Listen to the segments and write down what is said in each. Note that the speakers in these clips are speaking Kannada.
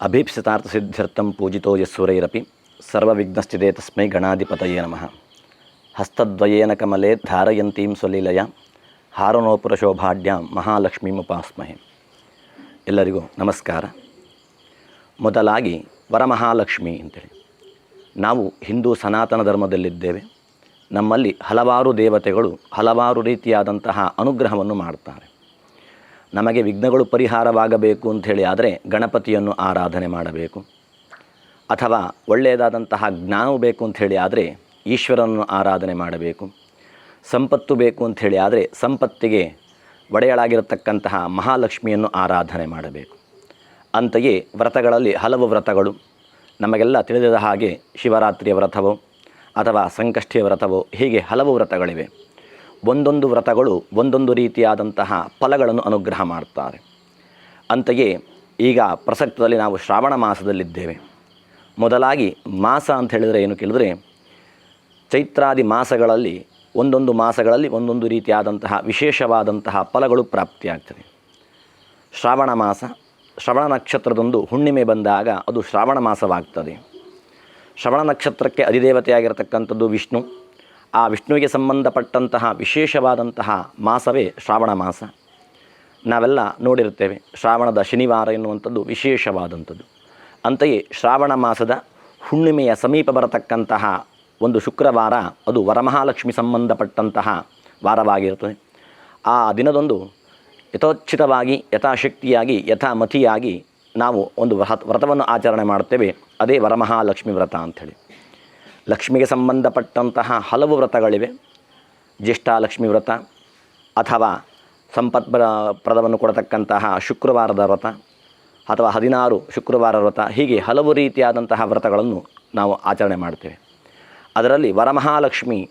ಅಭೀಪ್ಸಿತಾರ್ಥಸಿದ್ಧ್ಯರ್ಥಂ ಪೂಜಿತೋ ಯಸ್ಸುರೈರಪಿ ಸರ್ವವಿಘ್ನಸ್ಥಿತೆ ತಸ್ಮೈ ಗಣಾಧಿಪತಯೇ ನಮಃ ಹಸ್ತದ್ವಯೇನ ಕಮಲೆ ಧಾರಯಂತೀಂ ಸ್ವಲೀಲಯ ಹಾರನೋಪುರಶೋಭಾಢ್ಯಾಂ ಮಹಾಲಕ್ಷ್ಮೀಮುಪಾಸ್ಮಹೆ ಎಲ್ಲರಿಗೂ ನಮಸ್ಕಾರ। ಮೊದಲಾಗಿ ವರಮಹಾಲಕ್ಷ್ಮಿ ಅಂತೇಳಿ। ನಾವು ಹಿಂದೂ ಸನಾತನ ಧರ್ಮದಲ್ಲಿದ್ದೇವೆ। ನಮ್ಮಲ್ಲಿ ಹಲವಾರು ದೇವತೆಗಳು ಹಲವಾರು ರೀತಿಯಾದಂತಹ ಅನುಗ್ರಹವನ್ನು ಮಾಡ್ತಾರೆ। ನಮಗೆ ವಿಘ್ನಗಳು ಪರಿಹಾರವಾಗಬೇಕು ಅಂಥೇಳಿ ಆದರೆ ಗಣಪತಿಯನ್ನು ಆರಾಧನೆ ಮಾಡಬೇಕು. ಅಥವಾ ಒಳ್ಳೆಯದಾದಂತಹ ಜ್ಞಾನವು ಬೇಕು ಅಂಥೇಳಿ ಆದರೆ ಈಶ್ವರನನ್ನು ಆರಾಧನೆ ಮಾಡಬೇಕು. ಸಂಪತ್ತು ಬೇಕು ಅಂಥೇಳಿ ಆದರೆ ಸಂಪತ್ತಿಗೆ ಒಡೆಯಳಾಗಿರತಕ್ಕಂತಹ ಮಹಾಲಕ್ಷ್ಮಿಯನ್ನು ಆರಾಧನೆ ಮಾಡಬೇಕು. ಅಂತೆಯೇ ವ್ರತಗಳಲ್ಲಿ ಹಲವು ವ್ರತಗಳು, ನಮಗೆಲ್ಲ ತಿಳಿದಿದ ಹಾಗೆ ಶಿವರಾತ್ರಿಯ ವ್ರತವೋ ಅಥವಾ ಸಂಕಷ್ಟಿಯ ವ್ರತವೋ ಹೀಗೆ ಹಲವು ವ್ರತಗಳಿವೆ. ಒಂದೊಂದು ವ್ರತಗಳು ಒಂದೊಂದು ರೀತಿಯಾದಂತಹ ಫಲಗಳನ್ನು ಅನುಗ್ರಹ ಮಾಡ್ತಾರೆ. ಅಂತೆಯೇ ಈಗ ಪ್ರಸಕ್ತದಲ್ಲಿ ನಾವು ಶ್ರಾವಣ ಮಾಸದಲ್ಲಿದ್ದೇವೆ. ಮೊದಲಾಗಿ ಮಾಸ ಅಂತ ಹೇಳಿದರೆ ಏನು ಕೇಳಿದರೆ, ಚೈತ್ರಾದಿ ಮಾಸಗಳಲ್ಲಿ ಒಂದೊಂದು ಮಾಸಗಳಲ್ಲಿ ಒಂದೊಂದು ರೀತಿಯಾದಂತಹ ವಿಶೇಷವಾದಂತಹ ಫಲಗಳು ಪ್ರಾಪ್ತಿಯಾಗ್ತದೆ. ಶ್ರಾವಣ ಮಾಸ, ಶ್ರವಣ ನಕ್ಷತ್ರದೊಂದು ಹುಣ್ಣಿಮೆ ಬಂದಾಗ ಅದು ಶ್ರಾವಣ ಮಾಸವಾಗ್ತದೆ. ಶ್ರವಣ ನಕ್ಷತ್ರಕ್ಕೆ ಅಧಿದೇವತೆಯಾಗಿರತಕ್ಕಂಥದ್ದು ವಿಷ್ಣು ಆ ವಿಷ್ಣುವಿಗೆ ಸಂಬಂಧಪಟ್ಟಂತಹ ವಿಶೇಷವಾದಂತಹ ಮಾಸವೇ ಶ್ರಾವಣ ಮಾಸ. ನಾವೆಲ್ಲ ನೋಡಿರುತ್ತೇವೆ, ಶ್ರಾವಣದ ಶನಿವಾರ ಎನ್ನುವಂಥದ್ದು ವಿಶೇಷವಾದಂಥದ್ದು. ಅಂತೆಯೇ ಶ್ರಾವಣ ಮಾಸದ ಹುಣ್ಣಿಮೆಯ ಸಮೀಪ ಬರತಕ್ಕಂತಹ ಒಂದು ಶುಕ್ರವಾರ ಅದು ವರಮಹಾಲಕ್ಷ್ಮಿ ಸಂಬಂಧಪಟ್ಟಂತಹ ವಾರವಾಗಿರುತ್ತದೆ. ಆ ದಿನದೊಂದು ಯಥೋಚಿತವಾಗಿ, ಯಥಾಶಕ್ತಿಯಾಗಿ, ಯಥಾಮತಿಯಾಗಿ ನಾವು ಒಂದು ವ್ರತ, ವ್ರತವನ್ನು ಆಚರಣೆ ಮಾಡುತ್ತೇವೆ, ಅದೇ ವರಮಹಾಲಕ್ಷ್ಮಿ ವ್ರತ ಅಂಥೇಳಿ. ಲಕ್ಷ್ಮಿಗೆ ಸಂಬಂಧಪಟ್ಟಂತಹ ಹಲವು ವ್ರತಗಳಿವೆ. ಜ್ಯೇಷ್ಠಾಲಕ್ಷ್ಮಿ ವ್ರತ ಅಥವಾ ಸಂಪತ್ ಪ್ರದವನ್ನು ಕೊಡತಕ್ಕಂತಹ ಶುಕ್ರವಾರದ ವ್ರತ ಅಥವಾ ಹದಿನಾರು ಶುಕ್ರವಾರ ವ್ರತ, ಹೀಗೆ ಹಲವು ರೀತಿಯಾದಂತಹ ವ್ರತಗಳನ್ನು ನಾವು ಆಚರಣೆ ಮಾಡ್ತೇವೆ. ಅದರಲ್ಲಿ ವರಮಹಾಲಕ್ಷ್ಮಿ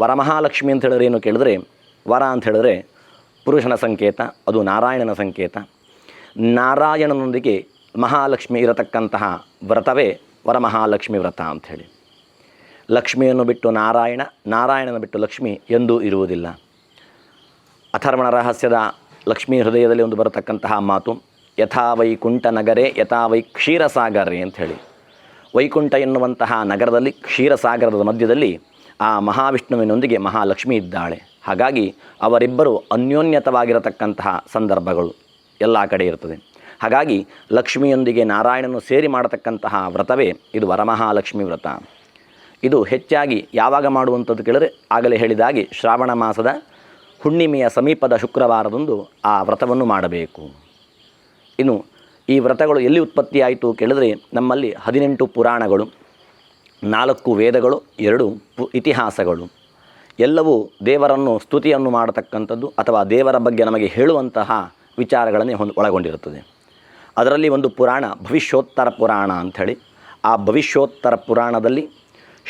ವರಮಹಾಲಕ್ಷ್ಮಿ ಅಂತ ಹೇಳಿದ್ರೆ ಏನು ಕೇಳಿದ್ರೆ, ವರ ಅಂತ ಹೇಳಿದ್ರೆ ಪುರುಷನ ಸಂಕೇತ, ಅದು ನಾರಾಯಣನ ಸಂಕೇತ. ನಾರಾಯಣನೊಂದಿಗೆ ಮಹಾಲಕ್ಷ್ಮಿ ಇರತಕ್ಕಂತಹ ವ್ರತವೇ ವರಮಹಾಲಕ್ಷ್ಮಿ ವ್ರತ ಅಂಥೇಳಿ ಲಕ್ಷ್ಮಿಯನ್ನು ಬಿಟ್ಟು ನಾರಾಯಣ, ನಾರಾಯಣನ ಬಿಟ್ಟು ಲಕ್ಷ್ಮಿ ಎಂದೂ ಇರುವುದಿಲ್ಲ. ಅಥರ್ವಣ ರಹಸ್ಯದ ಲಕ್ಷ್ಮೀ ಹೃದಯದಲ್ಲಿ ಒಂದು ಬರತಕ್ಕಂತಹ ಮಾತು, ಯಥಾ ವೈಕುಂಠ ನಗರೆ, ಯಥಾ ವೈ ಕ್ಷೀರಸಾಗರೇ ಅಂಥೇಳಿ ವೈಕುಂಠ ಎನ್ನುವಂತಹ ನಗರದಲ್ಲಿ, ಕ್ಷೀರಸಾಗರದ ಮಧ್ಯದಲ್ಲಿ ಆ ಮಹಾವಿಷ್ಣುವಿನೊಂದಿಗೆ ಮಹಾಲಕ್ಷ್ಮಿ ಇದ್ದಾಳೆ. ಹಾಗಾಗಿ ಅವರಿಬ್ಬರು ಅನ್ಯೋನ್ಯತವಾಗಿರತಕ್ಕಂತಹ ಸಂದರ್ಭಗಳು ಎಲ್ಲ ಕಡೆ ಇರ್ತದೆ. ಹಾಗಾಗಿ ಲಕ್ಷ್ಮಿಯೊಂದಿಗೆ ನಾರಾಯಣನು ಸೇರಿ ಮಾಡತಕ್ಕಂತಹ ವ್ರತವೇ ಇದು ವರಮಹಾಲಕ್ಷ್ಮಿ ವ್ರತ. ಇದು ಹೆಚ್ಚಾಗಿ ಯಾವಾಗ ಮಾಡುವಂಥದ್ದು ಕೇಳಿದರೆ ಆಗಲೇ ಹೇಳಿದಾಗಿ ಶ್ರಾವಣ ಮಾಸದ ಹುಣ್ಣಿಮೆಯ ಸಮೀಪದ ಶುಕ್ರವಾರದಂದು ಆ ವ್ರತವನ್ನು ಮಾಡಬೇಕು. ಇನ್ನು ಈ ವ್ರತಗಳು ಎಲ್ಲಿ ಉತ್ಪತ್ತಿಯಾಯಿತು ಕೇಳಿದರೆ ನಮ್ಮಲ್ಲಿ ಹದಿನೆಂಟು ಪುರಾಣಗಳು, ನಾಲ್ಕು ವೇದಗಳು, ಎರಡು ಪು ಇತಿಹಾಸಗಳು. ಎಲ್ಲವೂ ದೇವರನ್ನು ಸ್ತುತಿಯನ್ನು ಮಾಡತಕ್ಕಂಥದ್ದು ಅಥವಾ ದೇವರ ಬಗ್ಗೆ ನಮಗೆ ಹೇಳುವಂತಹ ವಿಚಾರಗಳನ್ನೇ ಹೊಂದ್ ಒಳಗೊಂಡಿರುತ್ತದೆ. ಅದರಲ್ಲಿ ಒಂದು ಪುರಾಣ ಭವಿಷ್ಯೋತ್ತರ ಪುರಾಣ ಅಂಥೇಳಿ. ಆ ಭವಿಷ್ಯೋತ್ತರ ಪುರಾಣದಲ್ಲಿ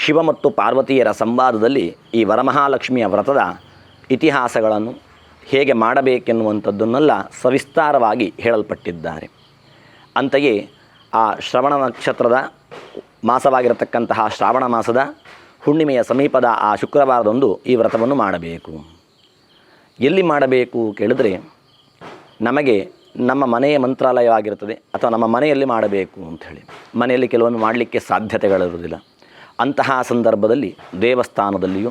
ಶಿವ ಮತ್ತು ಪಾರ್ವತಿಯರ ಸಂವಾದದಲ್ಲಿ ಈ ವರಮಹಾಲಕ್ಷ್ಮಿಯ ವ್ರತದ ಇತಿಹಾಸಗಳನ್ನು ಹೇಗೆ ಮಾಡಬೇಕೆನ್ನುವಂಥದ್ದನ್ನೆಲ್ಲ ಸವಿಸ್ತಾರವಾಗಿ ಹೇಳಲ್ಪಟ್ಟಿದ್ದಾರೆ. ಅಂತೆಯೇ ಆ ಶ್ರವಣ ನಕ್ಷತ್ರದ ಮಾಸವಾಗಿರತಕ್ಕಂತಹ ಶ್ರಾವಣ ಮಾಸದ ಹುಣ್ಣಿಮೆಯ ಸಮೀಪದ ಆ ಶುಕ್ರವಾರದಂದು ಈ ವ್ರತವನ್ನು ಮಾಡಬೇಕು. ಎಲ್ಲಿ ಮಾಡಬೇಕು ಕೇಳಿದರೆ ನಮಗೆ ನಮ್ಮ ಮನೆಯ ಮಂತ್ರಾಲಯವಾಗಿರುತ್ತದೆ ಅಥವಾ ನಮ್ಮ ಮನೆಯಲ್ಲಿ ಮಾಡಬೇಕು ಅಂಥೇಳಿ. ಮನೆಯಲ್ಲಿ ಕೆಲವೊಮ್ಮೆ ಮಾಡಲಿಕ್ಕೆ ಸಾಧ್ಯತೆಗಳಿರುವುದಿಲ್ಲ. ಅಂತಹ ಸಂದರ್ಭದಲ್ಲಿ ದೇವಸ್ಥಾನದಲ್ಲಿಯೂ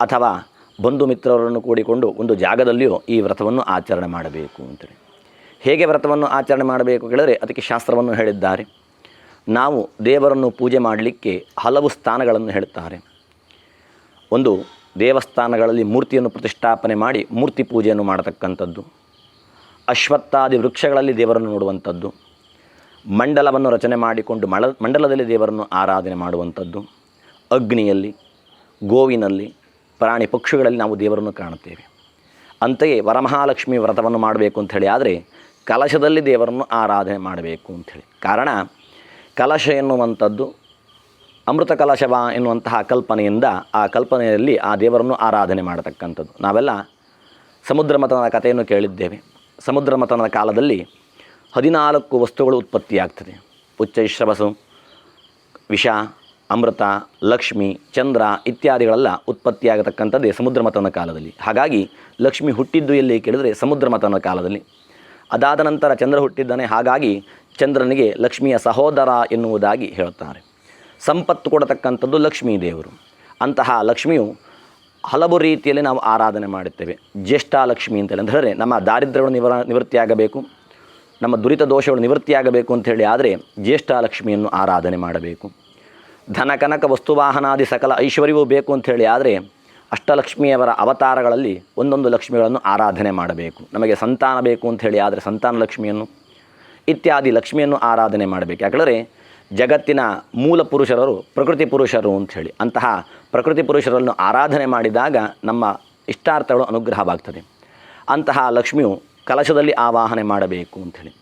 ಅಥವಾ ಬಂಧು ಮಿತ್ರರನ್ನು ಕೂಡಿಕೊಂಡು ಒಂದು ಜಾಗದಲ್ಲಿಯೂ ಈ ವ್ರತವನ್ನು ಆಚರಣೆ ಮಾಡಬೇಕು ಅಂತೇಳಿ. ಹೇಗೆ ವ್ರತವನ್ನು ಆಚರಣೆ ಮಾಡಬೇಕು ಕೇಳಿದರೆ ಅದಕ್ಕೆ ಶಾಸ್ತ್ರವನ್ನು ಹೇಳಿದ್ದಾರೆ. ನಾವು ದೇವರನ್ನು ಪೂಜೆ ಮಾಡಲಿಕ್ಕೆ ಹಲವು ಸ್ಥಾನಗಳನ್ನು ಹೇಳುತ್ತಾರೆ. ಒಂದು, ದೇವಸ್ಥಾನಗಳಲ್ಲಿ ಮೂರ್ತಿಯನ್ನು ಪ್ರತಿಷ್ಠಾಪನೆ ಮಾಡಿ ಮೂರ್ತಿ ಪೂಜೆಯನ್ನು ಮಾಡತಕ್ಕಂಥದ್ದು. ಅಶ್ವತ್ಥಾದಿ ವೃಕ್ಷಗಳಲ್ಲಿ ದೇವರನ್ನು ನೋಡುವಂಥದ್ದು. ಮಂಡಲವನ್ನು ರಚನೆ ಮಾಡಿಕೊಂಡು ಮಳ, ಮಂಡಲದಲ್ಲಿ ದೇವರನ್ನು ಆರಾಧನೆ ಮಾಡುವಂಥದ್ದು. ಅಗ್ನಿಯಲ್ಲಿ, ಗೋವಿನಲ್ಲಿ, ಪ್ರಾಣಿ ಪಕ್ಷಿಗಳಲ್ಲಿ ನಾವು ದೇವರನ್ನು ಕಾಣುತ್ತೇವೆ. ಅಂತೆಯೇ ವರಮಹಾಲಕ್ಷ್ಮಿ ವ್ರತವನ್ನು ಮಾಡಬೇಕು ಅಂಥೇಳಿ, ಆದರೆ ಕಲಶದಲ್ಲಿ ದೇವರನ್ನು ಆರಾಧನೆ ಮಾಡಬೇಕು ಅಂಥೇಳಿ. ಕಾರಣ, ಕಲಶ ಎನ್ನುವಂಥದ್ದು, ಅಮೃತ ಕಲಶವ ಎನ್ನುವಂತಹ ಕಲ್ಪನೆಯಿಂದ ಆ ಕಲ್ಪನೆಯಲ್ಲಿ ಆ ದೇವರನ್ನು ಆರಾಧನೆ ಮಾಡತಕ್ಕಂಥದ್ದು. ನಾವೆಲ್ಲ ಸಮುದ್ರ ಮತನದ ಕಥೆಯನ್ನು ಕೇಳಿದ್ದೇವೆ. ಸಮುದ್ರ ಮತನದ ಕಾಲದಲ್ಲಿ ಹದಿನಾಲ್ಕು ವಸ್ತುಗಳು ಉತ್ಪತ್ತಿಯಾಗ್ತದೆ. ಉಚ್ಚೈಶ್ರವಸು ವಿಷ, ಅಮೃತ, ಲಕ್ಷ್ಮಿ, ಚಂದ್ರ ಇತ್ಯಾದಿಗಳೆಲ್ಲ ಉತ್ಪತ್ತಿಯಾಗತಕ್ಕಂಥದ್ದೇ ಸಮುದ್ರ ಮತನ ಕಾಲದಲ್ಲಿ. ಹಾಗಾಗಿ ಲಕ್ಷ್ಮಿ ಹುಟ್ಟಿದ್ದು ಎಲ್ಲಿ ಕೇಳಿದರೆ ಸಮುದ್ರ ಮತನ ಕಾಲದಲ್ಲಿ. ಅದಾದ ನಂತರ ಚಂದ್ರ ಹುಟ್ಟಿದ್ದಾನೆ, ಹಾಗಾಗಿ ಚಂದ್ರನಿಗೆ ಲಕ್ಷ್ಮಿಯ ಸಹೋದರ ಎನ್ನುವುದಾಗಿ ಹೇಳುತ್ತಾರೆ. ಸಂಪತ್ತು ಕೊಡತಕ್ಕಂಥದ್ದು ಲಕ್ಷ್ಮೀ ದೇವರು. ಅಂತಹ ಲಕ್ಷ್ಮಿಯು ಹಲವು ರೀತಿಯಲ್ಲಿ ನಾವು ಆರಾಧನೆ ಮಾಡುತ್ತೇವೆ. ಜ್ಯೇಷ್ಠ ಲಕ್ಷ್ಮಿ ಅಂತೇಳಿ ಅಂದರೆ ನಮ್ಮ ದಾರಿದ್ರ್ಯಗಳು ನಿವರ, ನಿವೃತ್ತಿಯಾಗಬೇಕು. ನಮ್ಮ ದುರಿತ ದೋಷಗಳು ನಿವೃತ್ತಿಯಾಗಬೇಕು ಅಂಥೇಳಿ ಆದರೆ ಜ್ಯೇಷ್ಠ ಲಕ್ಷ್ಮಿಯನ್ನು ಆರಾಧನೆ ಮಾಡಬೇಕು. ಧನ, ಕನಕ, ವಸ್ತುವಾಹನಾದಿ ಸಕಲ ಐಶ್ವರ್ಯವೂ ಬೇಕು ಅಂಥೇಳಿ ಆದರೆ ಅಷ್ಟಲಕ್ಷ್ಮಿಯವರ ಅವತಾರಗಳಲ್ಲಿ ಒಂದೊಂದು ಲಕ್ಷ್ಮಿಗಳನ್ನು ಆರಾಧನೆ ಮಾಡಬೇಕು. ನಮಗೆ ಸಂತಾನ ಬೇಕು ಅಂಥೇಳಿ ಆದರೆ ಸಂತಾನ ಲಕ್ಷ್ಮಿಯನ್ನು, ಇತ್ಯಾದಿ ಲಕ್ಷ್ಮಿಯನ್ನು ಆರಾಧನೆ ಮಾಡಬೇಕು. ಯಾಕಂದರೆ ಜಗತ್ತಿನ ಮೂಲ ಪುರುಷರರು ಪ್ರಕೃತಿ ಪುರುಷರು ಅಂಥೇಳಿ ಅಂತಹ ಪ್ರಕೃತಿ ಪುರುಷರನ್ನು ಆರಾಧನೆ ಮಾಡಿದಾಗ ನಮ್ಮ ಇಷ್ಟಾರ್ಥಗಳು ಅನುಗ್ರಹವಾಗ್ತದೆ. ಅಂತಹ ಲಕ್ಷ್ಮಿಯು ಕಲಶದಲ್ಲಿ ಆವಾಹನೆ ಮಾಡಬೇಕು ಅಂಥೇಳಿ.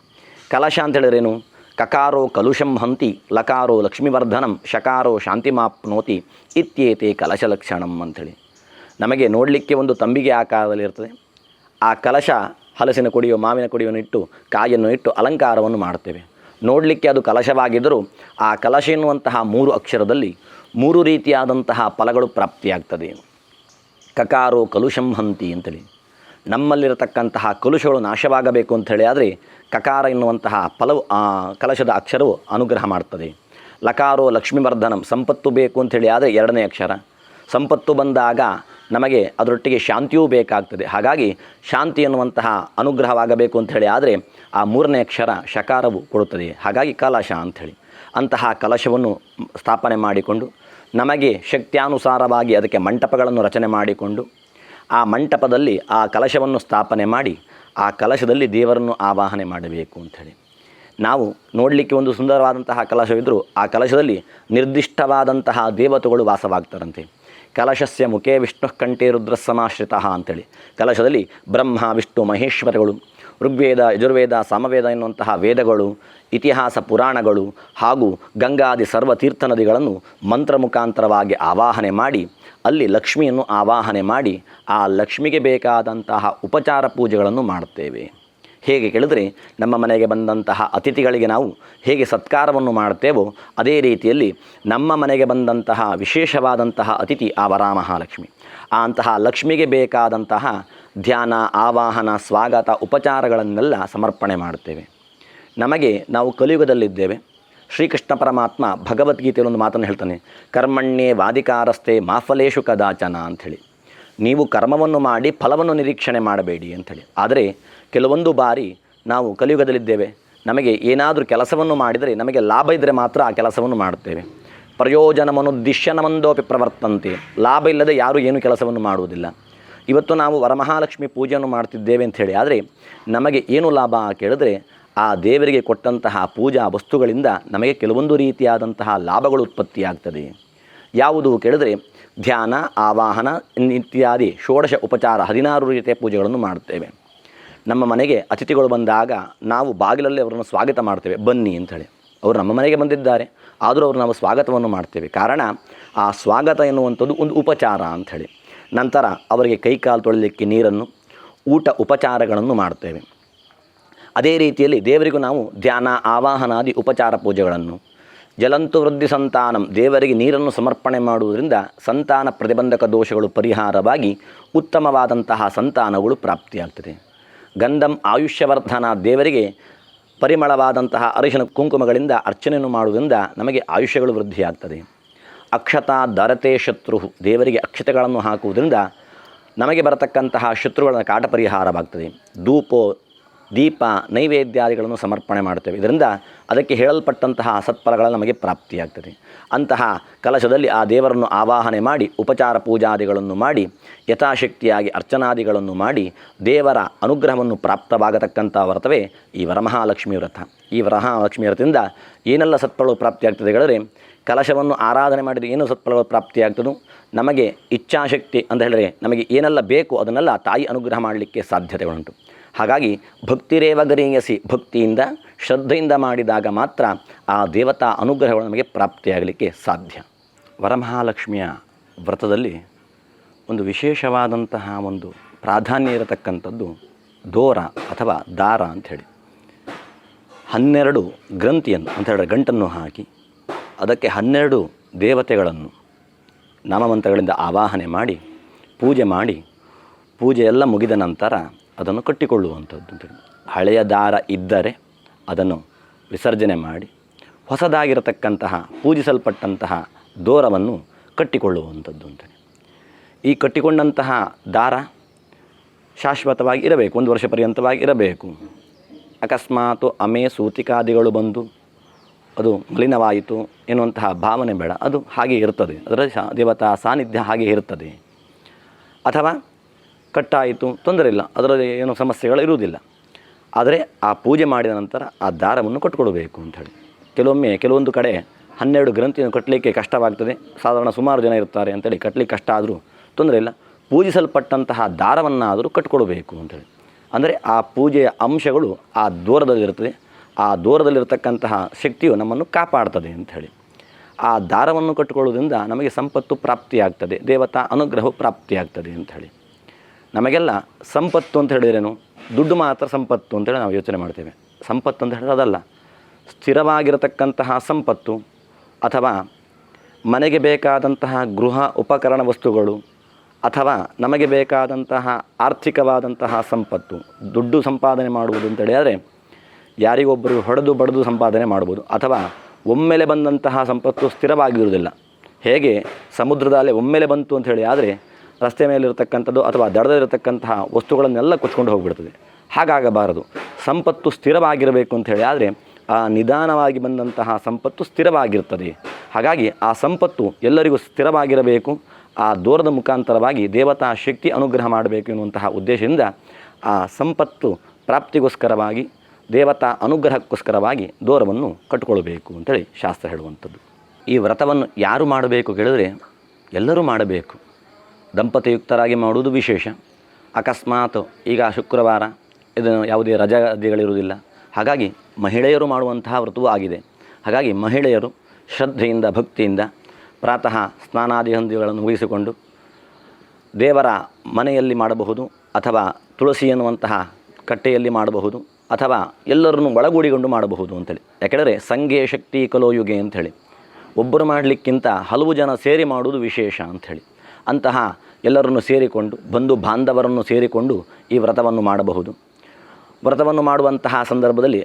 ಕಲಶ ಅಂತ ಹೇಳಿದ್ರೇನು ಕಕಾರೋ ಕಲುಷಂ ಹಂತಿ, ಲಕಾರೋ ಲಕ್ಷ್ಮೀವರ್ಧನಂ, ಶಕಾರೋ ಶಾಂತಿಮಾಪ್ನೋತಿ ಇತ್ಯೇತೆ ಕಲಶಲಕ್ಷಣಂ ಅಂಥೇಳಿ. ನಮಗೆ ನೋಡಲಿಕ್ಕೆ ಒಂದು ತಂಬಿಗೆ ಆಕಾರದಲ್ಲಿ ಇರ್ತದೆ. ಆ ಕಲಶ ಹಲಸಿನ ಕುಡಿಯೋ, ಮಾವಿನ ಕುಡಿಯನ್ನು ಇಟ್ಟು, ಕಾಯನ್ನು ಇಟ್ಟು ಅಲಂಕಾರವನ್ನು ಮಾಡುತ್ತೇವೆ ನೋಡಲಿಕ್ಕೆ ಅದು ಕಲಶವಾಗಿದ್ದರೂ ಆ ಕಲಶ ಎನ್ನುವಂತಹ ಮೂರು ಅಕ್ಷರದಲ್ಲಿ ಮೂರು ರೀತಿಯಾದಂತಹ ಫಲಗಳು ಪ್ರಾಪ್ತಿಯಾಗ್ತದೆ. ಕಕಾರೋ ಕಲುಷಂ ಹಂತಿ ಅಂತೇಳಿ ನಮ್ಮಲ್ಲಿರತಕ್ಕಂತಹ ಕಲುಷಗಳು ನಾಶವಾಗಬೇಕು ಅಂಥೇಳಿ ಆದರೆ ಕಕಾರ ಎನ್ನುವಂತಹ ಫಲವು ಕಲಶದ ಅಕ್ಷರವು ಅನುಗ್ರಹ ಮಾಡ್ತದೆ. ಲಕಾರೋ ಲಕ್ಷ್ಮೀವರ್ಧನಂ, ಸಂಪತ್ತು ಬೇಕು ಅಂಥೇಳಿ ಆದರೆ ಎರಡನೇ ಅಕ್ಷರ. ಸಂಪತ್ತು ಬಂದಾಗ ನಮಗೆ ಅದರೊಟ್ಟಿಗೆ ಶಾಂತಿಯೂ ಬೇಕಾಗ್ತದೆ. ಹಾಗಾಗಿ ಶಾಂತಿ ಎನ್ನುವಂತಹ ಅನುಗ್ರಹವಾಗಬೇಕು ಅಂಥೇಳಿ ಆದರೆ ಆ ಮೂರನೇ ಅಕ್ಷರ ಶಕಾರವು ಕೊಡುತ್ತದೆ. ಹಾಗಾಗಿ ಕಲಶ ಅಂಥೇಳಿ ಅಂತಹ ಕಲಶವನ್ನು ಸ್ಥಾಪನೆ ಮಾಡಿಕೊಂಡು ನಮಗೆ ಶಕ್ತಿಯಾನುಸಾರವಾಗಿ ಅದಕ್ಕೆ ಮಂಟಪಗಳನ್ನು ರಚನೆ ಮಾಡಿಕೊಂಡು ಆ ಮಂಟಪದಲ್ಲಿ ಆ ಕಲಶವನ್ನು ಸ್ಥಾಪನೆ ಮಾಡಿ ಆ ಕಲಶದಲ್ಲಿ ದೇವರನ್ನು ಆವಾಹನೆ ಮಾಡಬೇಕು ಅಂಥೇಳಿ. ನಾವು ನೋಡಲಿಕ್ಕೆ ಒಂದು ಸುಂದರವಾದಂತಹ ಕಲಶವಿದ್ದರೂ ಆ ಕಲಶದಲ್ಲಿ ನಿರ್ದಿಷ್ಟವಾದಂತಹ ದೇವತೆಗಳು ವಾಸವಾಗ್ತಾರಂತೆ. ಕಲಶಸ್ಯ ಮುಖೇ ವಿಷ್ಣು ಕಂಠೇ ರುದ್ರಸಮಾಶ್ರಿತ ಅಂತೇಳಿ ಕಲಶದಲ್ಲಿ ಬ್ರಹ್ಮ, ವಿಷ್ಣು, ಮಹೇಶ್ವರಗಳು, ಋಗ್ವೇದ, ಯಜುರ್ವೇದ, ಸಾಮವೇದ ಎನ್ನುವಂತಹ ವೇದಗಳು, ಇತಿಹಾಸ ಪುರಾಣಗಳು ಹಾಗೂ ಗಂಗಾದಿ ಸರ್ವ ತೀರ್ಥ ನದಿಗಳನ್ನು ಮಂತ್ರ ಮುಖಾಂತರವಾಗಿ ಆವಾಹನೆ ಮಾಡಿ ಅಲ್ಲಿ ಲಕ್ಷ್ಮಿಯನ್ನು ಆವಾಹನೆ ಮಾಡಿ ಆ ಲಕ್ಷ್ಮಿಗೆ ಬೇಕಾದಂತಹ ಉಪಚಾರ ಪೂಜೆಗಳನ್ನು ಮಾಡುತ್ತೇವೆ. ಹೇಗೆ ಕೇಳಿದರೆ ನಮ್ಮ ಮನೆಗೆ ಬಂದಂತಹ ಅತಿಥಿಗಳಿಗೆ ನಾವು ಹೇಗೆ ಸತ್ಕಾರವನ್ನು ಮಾಡುತ್ತೇವೋ ಅದೇ ರೀತಿಯಲ್ಲಿ ನಮ್ಮ ಮನೆಗೆ ಬಂದಂತಹ ವಿಶೇಷವಾದಂತಹ ಅತಿಥಿ ಆ ವರಾಮಹಾಲಕ್ಷ್ಮಿ. ಆ ಅಂತಹ ಲಕ್ಷ್ಮಿಗೆ ಬೇಕಾದಂತಹ ಧ್ಯಾನ, ಆವಾಹನ, ಸ್ವಾಗತ, ಉಪಚಾರಗಳನ್ನೆಲ್ಲ ಸಮರ್ಪಣೆ ಮಾಡುತ್ತೇವೆ. ನಮಗೆ ನಾವು ಕಲಿಯುಗದಲ್ಲಿದ್ದೇವೆ. ಶ್ರೀಕೃಷ್ಣ ಪರಮಾತ್ಮ ಭಗವದ್ಗೀತೆಯಲ್ಲಿ ಒಂದು ಮಾತನ್ನು ಹೇಳ್ತಾನೆ ಕರ್ಮಣ್ಯೇ ವಾದಿಕಾರಸ್ತೆ ಮಾಫಲೇಶು ಕದಾಚನ ಅಂಥೇಳಿ. ನೀವು ಕರ್ಮವನ್ನು ಮಾಡಿ ಫಲವನ್ನು ನಿರೀಕ್ಷಣೆ ಮಾಡಬೇಡಿ ಅಂಥೇಳಿ. ಆದರೆ ಕೆಲವೊಂದು ಬಾರಿ ನಾವು ಕಲಿಯುಗದಲ್ಲಿದ್ದೇವೆ, ನಮಗೆ ಏನಾದರೂ ಕೆಲಸವನ್ನು ಮಾಡಿದರೆ ನಮಗೆ ಲಾಭ ಇದ್ದರೆ ಮಾತ್ರ ಆ ಕೆಲಸವನ್ನು ಮಾಡುತ್ತೇವೆ. ಪ್ರಯೋಜನವನ್ನು ದಿಶ್ಯನಮಂದೋಪಿ ಪ್ರವರ್ತಂತೆ, ಲಾಭ ಇಲ್ಲದೆ ಯಾರೂ ಏನು ಕೆಲಸವನ್ನು ಮಾಡುವುದಿಲ್ಲ. ಇವತ್ತು ನಾವು ವರಮಹಾಲಕ್ಷ್ಮಿ ಪೂಜೆಯನ್ನು ಮಾಡ್ತಿದ್ದೇವೆ ಅಂಥೇಳಿ. ಆದರೆ ನಮಗೆ ಏನು ಲಾಭ ಕೇಳಿದ್ರೆ ಆ ದೇವರಿಗೆ ಕೊಟ್ಟಂತಹ ಪೂಜಾ ವಸ್ತುಗಳಿಂದ ನಮಗೆ ಕೆಲವೊಂದು ರೀತಿಯಾದಂತಹ ಲಾಭಗಳು ಉತ್ಪತ್ತಿಯಾಗ್ತದೆ. ಯಾವುದು ಕೇಳಿದರೆ ಧ್ಯಾನ, ಆವಾಹನ ಇತ್ಯಾದಿ ಷೋಡಶ ಉಪಚಾರ ಹದಿನಾರು ರೀತಿಯ ಪೂಜೆಗಳನ್ನು ಮಾಡುತ್ತೇವೆ. ನಮ್ಮ ಮನೆಗೆ ಅತಿಥಿಗಳು ಬಂದಾಗ ನಾವು ಬಾಗಿಲಲ್ಲಿ ಅವರನ್ನು ಸ್ವಾಗತ ಮಾಡ್ತೇವೆ ಬನ್ನಿ ಅಂಥೇಳಿ. ಅವರು ನಮ್ಮ ಮನೆಗೆ ಬಂದಿದ್ದಾರೆ, ಆದರೂ ಅವರು ನಾವು ಸ್ವಾಗತವನ್ನು ಮಾಡ್ತೇವೆ ಕಾರಣ ಆ ಸ್ವಾಗತ ಎನ್ನುವಂಥದ್ದು ಒಂದು ಉಪಚಾರ ಅಂಥೇಳಿ. ನಂತರ ಅವರಿಗೆ ಕೈಕಾಲು ತೊಳೆಯಲಿಕ್ಕೆ ನೀರನ್ನು, ಊಟ ಉಪಚಾರಗಳನ್ನು ಮಾಡ್ತೇವೆ ಅದೇ ರೀತಿಯಲ್ಲಿ ದೇವರಿಗೂ ನಾವು ಧ್ಯಾನ, ಆವಾಹನಾದಿ, ಉಪಚಾರ ಪೂಜೆಗಳನ್ನು. ಜಲಂತು ವೃದ್ಧಿ ಸಂತಾನಂ, ದೇವರಿಗೆ ನೀರನ್ನು ಸಮರ್ಪಣೆ ಮಾಡುವುದರಿಂದ ಸಂತಾನ ಪ್ರತಿಬಂಧಕ ದೋಷಗಳು ಪರಿಹಾರವಾಗಿ ಉತ್ತಮವಾದಂತಹ ಸಂತಾನಗಳು ಪ್ರಾಪ್ತಿಯಾಗ್ತದೆ. ಗಂಧಂ ಆಯುಷ್ಯವರ್ಧನ, ದೇವರಿಗೆ ಪರಿಮಳವಾದಂತಹ ಅರಿಶಿನ ಕುಂಕುಮಗಳಿಂದ ಅರ್ಚನೆಯನ್ನು ಮಾಡುವುದರಿಂದ ನಮಗೆ ಆಯುಷ್ಯಗಳು ವೃದ್ಧಿಯಾಗ್ತದೆ. ಅಕ್ಷತಾ ದರತೆ ಶತ್ರು, ದೇವರಿಗೆ ಅಕ್ಷತೆಗಳನ್ನು ಹಾಕುವುದರಿಂದ ನಮಗೆ ಬರತಕ್ಕಂತಹ ಶತ್ರುಗಳ ಕಾಟ ಪರಿಹಾರವಾಗ್ತದೆ. ಧೂಪೋ ದೀಪ, ನೈವೇದ್ಯಾದಿಗಳನ್ನು ಸಮರ್ಪಣೆ ಮಾಡ್ತೇವೆ ಇದರಿಂದ ಅದಕ್ಕೆ ಹೇಳಲ್ಪಟ್ಟಂತಹ ಸತ್ಫಲಗಳ ನಮಗೆ ಪ್ರಾಪ್ತಿಯಾಗ್ತದೆ. ಅಂತಹ ಕಲಶದಲ್ಲಿ ಆ ದೇವರನ್ನು ಆವಾಹನೆ ಮಾಡಿ, ಉಪಚಾರ ಪೂಜಾದಿಗಳನ್ನು ಮಾಡಿ, ಯಥಾಶಕ್ತಿಯಾಗಿ ಅರ್ಚನಾದಿಗಳನ್ನು ಮಾಡಿ, ದೇವರ ಅನುಗ್ರಹವನ್ನು ಪ್ರಾಪ್ತವಾಗತಕ್ಕಂಥ ವ್ರತವೇ ಈ ವರಮಹಾಲಕ್ಷ್ಮಿ ವ್ರತ. ಈ ವರಮಹಾಲಕ್ಷ್ಮಿ ವ್ರತದಿಂದ ಏನೆಲ್ಲ ಸತ್ಫಲಗಳು ಪ್ರಾಪ್ತಿಯಾಗ್ತದೆ ಹೇಳಿದ್ರೆ ಕಲಶವನ್ನು ಆರಾಧನೆ ಮಾಡಿದರೆ ಏನು ಸತ್ಫಲಗಳು ಪ್ರಾಪ್ತಿಯಾಗ್ತದೋ, ನಮಗೆ ಇಚ್ಛಾಶಕ್ತಿ ಅಂತ ಹೇಳಿದರೆ, ನಮಗೆ ಏನೆಲ್ಲ ಬೇಕು ಅದನ್ನೆಲ್ಲ ತಾಯಿ ಅನುಗ್ರಹ ಮಾಡಲಿಕ್ಕೆ ಸಾಧ್ಯತೆಗಳುಂಟು. ಹಾಗಾಗಿ ಭಕ್ತಿರೇವ ಗರೀಯಸಿ ಭಕ್ತಿಯಿಂದ ಶ್ರದ್ಧೆಯಿಂದ ಮಾಡಿದಾಗ ಮಾತ್ರ ಆ ದೇವತಾ ಅನುಗ್ರಹಗಳು ನಮಗೆ ಪ್ರಾಪ್ತಿಯಾಗಲಿಕ್ಕೆ ಸಾಧ್ಯ. ವರಮಹಾಲಕ್ಷ್ಮಿಯ ವ್ರತದಲ್ಲಿ ಒಂದು ವಿಶೇಷವಾದಂತಹ ಒಂದು ಪ್ರಾಧಾನ್ಯ ಇರತಕ್ಕಂಥದ್ದು ದೋರ ಅಥವಾ ದಾರ ಅಂಥೇಳಿ ಹನ್ನೆರಡು ಗ್ರಂಥಿಯನ್ನು ಅಂತ ಹೇಳಿದ್ರೆ ಗಂಟನ್ನು ಹಾಕಿ ಅದಕ್ಕೆ ಹನ್ನೆರಡು ದೇವತೆಗಳನ್ನು ನಾಮಮಂತ್ರಗಳಿಂದ ಆವಾಹನೆ ಮಾಡಿ, ಪೂಜೆ ಮಾಡಿ, ಪೂಜೆ ಎಲ್ಲ ಮುಗಿದ ನಂತರ ಅದನ್ನು ಕಟ್ಟಿಕೊಳ್ಳುವಂಥದ್ದು ಹಳೆಯ ದಾರ ಇದ್ದರೆ ಅದನ್ನು ವಿಸರ್ಜನೆ ಮಾಡಿ ಹೊಸದಾಗಿರತಕ್ಕಂತಹ, ಪೂಜಿಸಲ್ಪಟ್ಟಂತಹ ದೋರವನ್ನು ಕಟ್ಟಿಕೊಳ್ಳುವಂಥದ್ದು ಅಂತೇಳಿ ಈ ಕಟ್ಟಿಕೊಂಡಂತಹ ದಾರ ಶಾಶ್ವತವಾಗಿ ಇರಬೇಕು, ಒಂದು ವರ್ಷ ಪರ್ಯಂತವಾಗಿ ಇರಬೇಕು. ಅಕಸ್ಮಾತ್ ಅಮೆ ಸೂತಿಕಾದಿಗಳು ಬಂದು ಅದು ಮಲಿನವಾಯಿತು ಎನ್ನುವಂತಹ ಭಾವನೆ ಬೇಡ. ಅದು ಹಾಗೆ ಇರ್ತದೆ. ಅದರ ದೇವತಾ ಸಾನ್ನಿಧ್ಯ ಹಾಗೆ ಇರ್ತದೆ. ಅಥವಾ ಕಟ್ಟಾಯಿತು, ತೊಂದರೆ ಇಲ್ಲ. ಅದರಲ್ಲಿ ಏನು ಸಮಸ್ಯೆಗಳು ಇರುವುದಿಲ್ಲ. ಆದರೆ ಆ ಪೂಜೆ ಮಾಡಿದ ನಂತರ ಆ ದಾರವನ್ನು ಕಟ್ಟಿಕೊಡಬೇಕು ಅಂಥೇಳಿ ಕೆಲವೊಮ್ಮೆ ಕೆಲವೊಂದು ಕಡೆ ಹನ್ನೆರಡು ಗ್ರಂಥಿಯನ್ನು ಕಟ್ಟಲಿಕ್ಕೆ ಕಷ್ಟವಾಗ್ತದೆ. ಸಾಧಾರಣ ಸುಮಾರು ಜನ ಇರ್ತಾರೆ ಅಂತೇಳಿ ಕಟ್ಟಲಿಕ್ಕೆ ಕಷ್ಟ ಆದರೂ ತೊಂದರೆ ಇಲ್ಲ. ಪೂಜಿಸಲ್ಪಟ್ಟಂತಹ ದಾರವನ್ನಾದರೂ ಕಟ್ಟಿಕೊಡಬೇಕು ಅಂತೇಳಿ ಅಂದರೆ ಆ ಪೂಜೆಯ ಅಂಶಗಳು ಆ ದೂರದಲ್ಲಿರ್ತದೆ ಆ ದೂರದಲ್ಲಿರತಕ್ಕಂತಹ ಶಕ್ತಿಯು ನಮ್ಮನ್ನು ಕಾಪಾಡ್ತದೆ ಅಂಥೇಳಿ ಆ ದಾರವನ್ನು ಕಟ್ಟಿಕೊಳ್ಳೋದ್ರಿಂದ ನಮಗೆ ಸಂಪತ್ತು ಪ್ರಾಪ್ತಿಯಾಗ್ತದೆ. ದೇವತಾ ಅನುಗ್ರಹವು ಪ್ರಾಪ್ತಿಯಾಗ್ತದೆ ಅಂಥೇಳಿ ನಮಗೆಲ್ಲ ಸಂಪತ್ತು ಅಂತ ಹೇಳಿದ್ರೇನು? ದುಡ್ಡು ಮಾತ್ರ ಸಂಪತ್ತು ಅಂತೇಳಿ ನಾವು ಯೋಚನೆ ಮಾಡ್ತೇವೆ. ಸಂಪತ್ತು ಅಂತ ಹೇಳಿದ್ರೆ ಅದಲ್ಲ. ಸ್ಥಿರವಾಗಿರತಕ್ಕಂತಹ ಸಂಪತ್ತು ಅಥವಾ ಮನೆಗೆ ಬೇಕಾದಂತಹ ಗೃಹ ಉಪಕರಣ ವಸ್ತುಗಳು ಅಥವಾ ನಮಗೆ ಬೇಕಾದಂತಹ ಆರ್ಥಿಕವಾದಂತಹ ಸಂಪತ್ತು, ದುಡ್ಡು ಸಂಪಾದನೆ ಮಾಡುವುದು ಅಂತ ಹೇಳಿದರೆ ಯಾರಿಗೊಬ್ಬರು ಹೊಡೆದು ಬಡಿದು ಸಂಪಾದನೆ ಮಾಡ್ಬೋದು ಅಥವಾ ಒಮ್ಮೆಲೆ ಬಂದಂತಹ ಸಂಪತ್ತು ಸ್ಥಿರವಾಗಿರುವುದಿಲ್ಲ. ಹೇಗೆ? ಸಮುದ್ರದ ಅಲೆ ಒಮ್ಮೆಲೆ ಬಂತು ಅಂತ ಹೇಳಿ ಆದರೆ ರಸ್ತೆ ಮೇಲಿರತಕ್ಕಂಥದ್ದು ಅಥವಾ ದಡದಲ್ಲಿರತಕ್ಕಂತಹ ವಸ್ತುಗಳನ್ನೆಲ್ಲ ಕೊಚ್ಕೊಂಡು ಹೋಗಿಬಿಡ್ತದೆ. ಹಾಗಾಗಬಾರದು. ಸಂಪತ್ತು ಸ್ಥಿರವಾಗಿರಬೇಕು ಅಂತ ಹೇಳಿ ಆದರೆ ಆ ನಿಧಾನವಾಗಿ ಬಂದಂತಹ ಸಂಪತ್ತು ಸ್ಥಿರವಾಗಿರ್ತದೆ. ಹಾಗಾಗಿ ಆ ಸಂಪತ್ತು ಎಲ್ಲರಿಗೂ ಸ್ಥಿರವಾಗಿರಬೇಕು. ಆ ದೂರದ ಮುಖಾಂತರವಾಗಿ ದೇವತಾ ಶಕ್ತಿ ಅನುಗ್ರಹ ಮಾಡಬೇಕು ಎನ್ನುವಂತಹ ಉದ್ದೇಶದಿಂದ ಆ ಸಂಪತ್ತು ಪ್ರಾಪ್ತಿಗೋಸ್ಕರವಾಗಿ, ದೇವತಾ ಅನುಗ್ರಹಕ್ಕೋಸ್ಕರವಾಗಿ ದೂರವನ್ನು ಕಟ್ಟಿಕೊಳ್ಬೇಕು ಅಂತೇಳಿ ಶಾಸ್ತ್ರ ಹೇಳುವಂಥದ್ದು. ಈ ವ್ರತವನ್ನು ಯಾರು ಮಾಡಬೇಕು ಕೇಳಿದರೆ ಎಲ್ಲರೂ ಮಾಡಬೇಕು. ದಂಪತಿಯುಕ್ತರಾಗಿ ಮಾಡುವುದು ವಿಶೇಷ. ಅಕಸ್ಮಾತ್ ಈಗ ಶುಕ್ರವಾರ ಇದನ್ನು ಯಾವುದೇ ರಜಾದಿಗಳಿರುವುದಿಲ್ಲ. ಹಾಗಾಗಿ ಮಹಿಳೆಯರು ಮಾಡುವಂತಹ ವ್ರತವೂ ಆಗಿದೆ. ಹಾಗಾಗಿ ಮಹಿಳೆಯರು ಶ್ರದ್ಧೆಯಿಂದ, ಭಕ್ತಿಯಿಂದ ಪ್ರಾತಃ ಸ್ನಾನಾದಿ ಹಂದಿಗಳನ್ನು ಮುಗಿಸಿಕೊಂಡು ದೇವರ ಮನೆಯಲ್ಲಿ ಮಾಡಬಹುದು ಅಥವಾ ತುಳಸಿ ಎನ್ನುವಂತಹ ಕಟ್ಟೆಯಲ್ಲಿ ಮಾಡಬಹುದು ಅಥವಾ ಎಲ್ಲರನ್ನು ಒಳಗೂಡಿಕೊಂಡು ಮಾಡಬಹುದು ಅಂತೇಳಿ. ಯಾಕೆಂದರೆ ಸಂಘೆ ಶಕ್ತಿ ಕಲೋಯುಗೆ ಅಂಥೇಳಿ ಒಬ್ಬರು ಮಾಡಲಿಕ್ಕಿಂತ ಹಲವು ಜನ ಸೇರಿ ಮಾಡುವುದು ವಿಶೇಷ ಅಂಥೇಳಿ ಅಂತಹ ಎಲ್ಲರನ್ನು ಸೇರಿಕೊಂಡು, ಬಂಧು ಬಾಂಧವರನ್ನು ಸೇರಿಕೊಂಡು ಈ ವ್ರತವನ್ನು ಮಾಡಬಹುದು. ವ್ರತವನ್ನು ಮಾಡುವಂತಹ ಸಂದರ್ಭದಲ್ಲಿ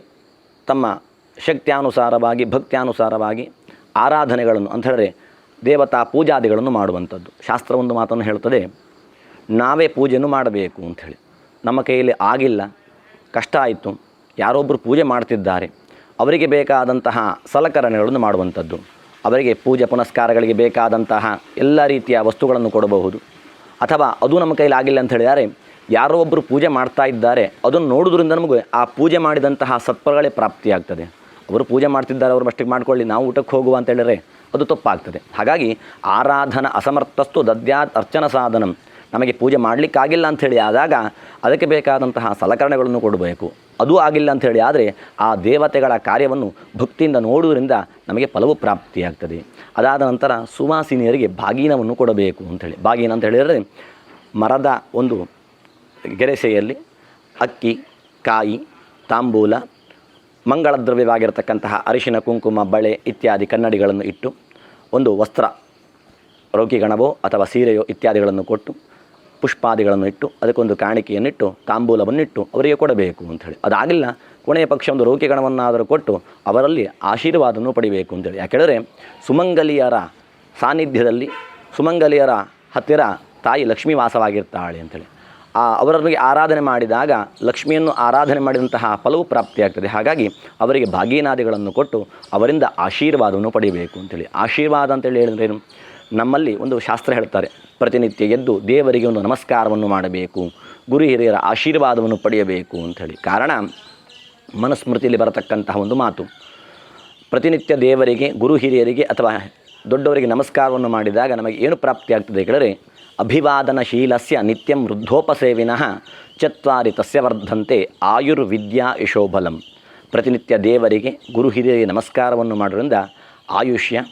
ತಮ್ಮ ಶಕ್ತ್ಯಾನುಸಾರವಾಗಿ, ಭಕ್ತ್ಯಾನುಸಾರವಾಗಿ ಆರಾಧನೆಗಳನ್ನು ಅಂತ ಹೇಳಿದ್ರೆ ದೇವತಾ ಪೂಜಾದಿಗಳನ್ನು ಮಾಡುವಂಥದ್ದು. ಶಾಸ್ತ್ರ ಒಂದು ಮಾತನ್ನು ಹೇಳ್ತದೆ ನಾವೇ ಪೂಜೆಯನ್ನು ಮಾಡಬೇಕು ಅಂಥೇಳಿ ನಮ್ಮ ಕೈಯಲ್ಲಿ ಆಗಿಲ್ಲ, ಕಷ್ಟ ಆಯಿತು ಯಾರೊಬ್ಬರು ಪೂಜೆ ಮಾಡ್ತಿದ್ದಾರೆ, ಅವರಿಗೆ ಬೇಕಾದಂತಹ ಸಲಕರಣೆಗಳನ್ನು ಮಾಡುವಂಥದ್ದು. ಅವರಿಗೆ ಪೂಜೆ ಪುನಸ್ಕಾರಗಳಿಗೆ ಬೇಕಾದಂತಹ ಎಲ್ಲ ರೀತಿಯ ವಸ್ತುಗಳನ್ನು ಕೊಡಬಹುದು. ಅಥವಾ ಅದು ನಮ್ಮ ಕೈಲಿ ಆಗಿಲ್ಲ ಅಂತ ಹೇಳಿದರೆ, ಯಾರೋ ಒಬ್ಬರು ಪೂಜೆ ಮಾಡ್ತಾ ಇದ್ದಾರೆ, ಅದನ್ನು ನೋಡೋದ್ರಿಂದ ನಮಗೆ ಆ ಪೂಜೆ ಮಾಡಿದಂತಹ ಸತ್ಫಲಗಳೇ ಪ್ರಾಪ್ತಿಯಾಗ್ತದೆ. ಅವರು ಪೂಜೆ ಮಾಡ್ತಿದ್ದಾರೆ, ಅವರು ಮಷ್ಟಿಗೆ ಮಾಡ್ಕೊಳ್ಳಿ, ನಾವು ಊಟಕ್ಕೆ ಹೋಗುವ ಅಂತ ಹೇಳಿದರೆ ಅದು ತಪ್ಪಾಗ್ತದೆ. ಹಾಗಾಗಿ ಆರಾಧನ ಅಸಮರ್ಥಸ್ತು ದದ್ಯಾತ್ ಅರ್ಚನ ಸಾಧನಂ. ನಮಗೆ ಪೂಜೆ ಮಾಡಲಿಕ್ಕಾಗಿಲ್ಲ ಅಂಥೇಳಿ ಆದಾಗ ಅದಕ್ಕೆ ಬೇಕಾದಂತಹ ಸಲಕರಣೆಗಳನ್ನು ಕೊಡಬೇಕು. ಅದು ಆಗಿಲ್ಲ ಅಂಥೇಳಿ ಆದರೆ ಆ ದೇವತೆಗಳ ಕಾರ್ಯವನ್ನು ಭಕ್ತಿಯಿಂದ ನೋಡುವುದರಿಂದ ನಮಗೆ ಫಲವು ಪ್ರಾಪ್ತಿಯಾಗ್ತದೆ. ಅದಾದ ನಂತರ ಸುವಾಸಿನಿಯರಿಗೆ ಬಾಗಿನವನ್ನು ಕೊಡಬೇಕು ಅಂಥೇಳಿ ಬಾಗಿನ ಅಂತ ಹೇಳಿದರೆ ಮರದ ಒಂದು ಗೆರೆಸೆಯಲ್ಲಿ ಅಕ್ಕಿ, ಕಾಯಿ, ತಾಂಬೂಲ ಮಂಗಳ ದ್ರವ್ಯವಾಗಿರತಕ್ಕಂತಹ ಅರಿಶಿನ, ಕುಂಕುಮ, ಬಳೆ ಇತ್ಯಾದಿ ಕನ್ನಡಿಗಳನ್ನು ಇಟ್ಟು ಒಂದು ವಸ್ತ್ರ ರೋಗಿಗಣವೋ ಅಥವಾ ಸೀರೆಯೋ ಇತ್ಯಾದಿಗಳನ್ನು ಕೊಟ್ಟು ಪುಷ್ಪಾದಿಗಳನ್ನು ಇಟ್ಟು ಅದಕ್ಕೊಂದು ಕಾಣಿಕೆಯನ್ನಿಟ್ಟು, ತಾಂಬೂಲವನ್ನಿಟ್ಟು ಅವರಿಗೆ ಕೊಡಬೇಕು ಅಂಥೇಳಿ. ಅದಾಗಿಲ್ಲ, ಕೊನೆಯ ಪಕ್ಷ ಒಂದು ರೌಕಿಗಣವನ್ನಾದರೂ ಕೊಟ್ಟು ಅವರಲ್ಲಿ ಆಶೀರ್ವಾದವನ್ನು ಪಡಿಬೇಕು ಅಂತೇಳಿ ಯಾಕೆಂದರೆ ಸುಮಂಗಲಿಯರ ಸಾನ್ನಿಧ್ಯದಲ್ಲಿ, ಸುಮಂಗಲಿಯರ ಹತ್ತಿರ ತಾಯಿ ಲಕ್ಷ್ಮೀ ವಾಸವಾಗಿರ್ತಾಳೆ ಅಂಥೇಳಿ. ಆ ಅವರಿಗೆ ಆರಾಧನೆ ಮಾಡಿದಾಗ ಲಕ್ಷ್ಮಿಯನ್ನು ಆರಾಧನೆ ಮಾಡಿದಂತಹ ಫಲವು ಪ್ರಾಪ್ತಿಯಾಗ್ತದೆ. ಹಾಗಾಗಿ ಅವರಿಗೆ ಭಾಗೀನಾದಿಗಳನ್ನು ಕೊಟ್ಟು ಅವರಿಂದ ಆಶೀರ್ವಾದವನ್ನು ಪಡಿಬೇಕು ಅಂತೇಳಿ ಆಶೀರ್ವಾದ ಅಂತೇಳಿ ಹೇಳಿದ್ರೆ ಏನು? ನಮ್ಮಲ್ಲಿ ಒಂದು ಶಾಸ್ತ್ರ ಹೇಳ್ತಾರೆ, ಪ್ರತಿನಿತ್ಯ ಎದ್ದು ದೇವರಿಗೆ ಒಂದು ನಮಸ್ಕಾರವನ್ನು ಮಾಡಬೇಕು, ಗುರು ಹಿರಿಯರ ಆಶೀರ್ವಾದವನ್ನು ಪಡೆಯಬೇಕು ಅಂಥೇಳಿ ಕಾರಣ, ಮನುಸ್ಮೃತಿಯಲ್ಲಿ ಬರತಕ್ಕಂತಹ ಒಂದು ಮಾತು. ಪ್ರತಿನಿತ್ಯ ದೇವರಿಗೆ, ಗುರು ಹಿರಿಯರಿಗೆ ಅಥವಾ ದೊಡ್ಡವರಿಗೆ ನಮಸ್ಕಾರವನ್ನು ಮಾಡಿದಾಗ ನಮಗೆ ಏನು ಪ್ರಾಪ್ತಿಯಾಗ್ತದೆ ಕೇಳಿದರೆ ಅಭಿವಾದನಶೀಲಸ್ಯ ನಿತ್ಯಂ ವೃದ್ಧೋಪಸೇವಿನಃ ಚತ್ವಾರಿ ತಸ್ಯ ವರ್ಧಂತೆ ಆಯುರ್ವಿದ್ಯಾ ಯಶೋಬಲಂ. ಪ್ರತಿನಿತ್ಯ ದೇವರಿಗೆ, ಗುರು ಹಿರಿಯರಿಗೆ ನಮಸ್ಕಾರವನ್ನು ಮಾಡೋದ್ರಿಂದ ಆಯುಷ್ಯ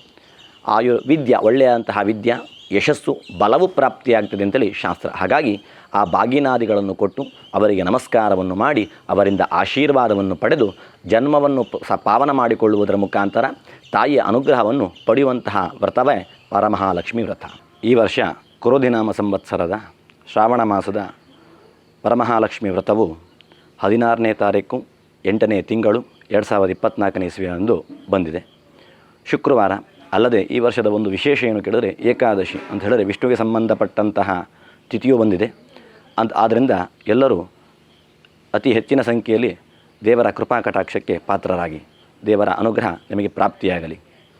ಆಯು ವಿದ್ಯಾ ಒಳ್ಳೆಯಂತಹ ವಿದ್ಯ, ಯಶಸ್ಸು, ಬಲವು ಪ್ರಾಪ್ತಿಯಾಗ್ತದೆ ಅಂತೇಳಿ ಶಾಸ್ತ್ರ. ಹಾಗಾಗಿ ಆ ಬಾಗಿನಾದಿಗಳನ್ನು ಕೊಟ್ಟು ಅವರಿಗೆ ನಮಸ್ಕಾರವನ್ನು ಮಾಡಿ, ಅವರಿಂದ ಆಶೀರ್ವಾದವನ್ನು ಪಡೆದು ಜನ್ಮವನ್ನು ಸ ಪಾವನ ಮಾಡಿಕೊಳ್ಳುವುದರ ಮುಖಾಂತರ ತಾಯಿಯ ಅನುಗ್ರಹವನ್ನು ಪಡೆಯುವಂತಹ ವ್ರತವೇ ಪರಮಹಾಲಕ್ಷ್ಮಿ ವ್ರತ. ಈ ವರ್ಷ ಕುರುದಿನಾಮ ಸಂವತ್ಸರದ ಶ್ರಾವಣ ಮಾಸದ ಪರಮಹಾಲಕ್ಷ್ಮಿ ವ್ರತವು ಹದಿನಾರನೇ ತಾರೀಕು ಎಂಟನೇ ತಿಂಗಳು ಎರಡು ಸಾವಿರದ ಇಪ್ಪತ್ತ್ನಾಲ್ಕನೇ ಇಸ್ವಿಯಂದು ಬಂದಿದೆ. ಶುಕ್ರವಾರ ಅಲ್ಲದೆ ಈ ವರ್ಷದ ಒಂದು ವಿಶೇಷ ಏನು ಕೇಳಿದರೆ ಏಕಾದಶಿ ಅಂತ ಹೇಳಿದರೆ ವಿಷ್ಣುವಿಗೆ ಸಂಬಂಧಪಟ್ಟಂತಹ ತಿಥಿಯೂ ಬಂದಿದೆ. ಅಂತ ಆದ್ದರಿಂದ ಎಲ್ಲರೂ ಅತಿ ಹೆಚ್ಚಿನ ಸಂಖ್ಯೆಯಲ್ಲಿ ದೇವರ ಕೃಪಾ ಕಟಾಕ್ಷಕ್ಕೆ ಪಾತ್ರರಾಗಿ ದೇವರ ಅನುಗ್ರಹ ನಿಮಗೆ ಪ್ರಾಪ್ತಿಯಾಗಲಿ.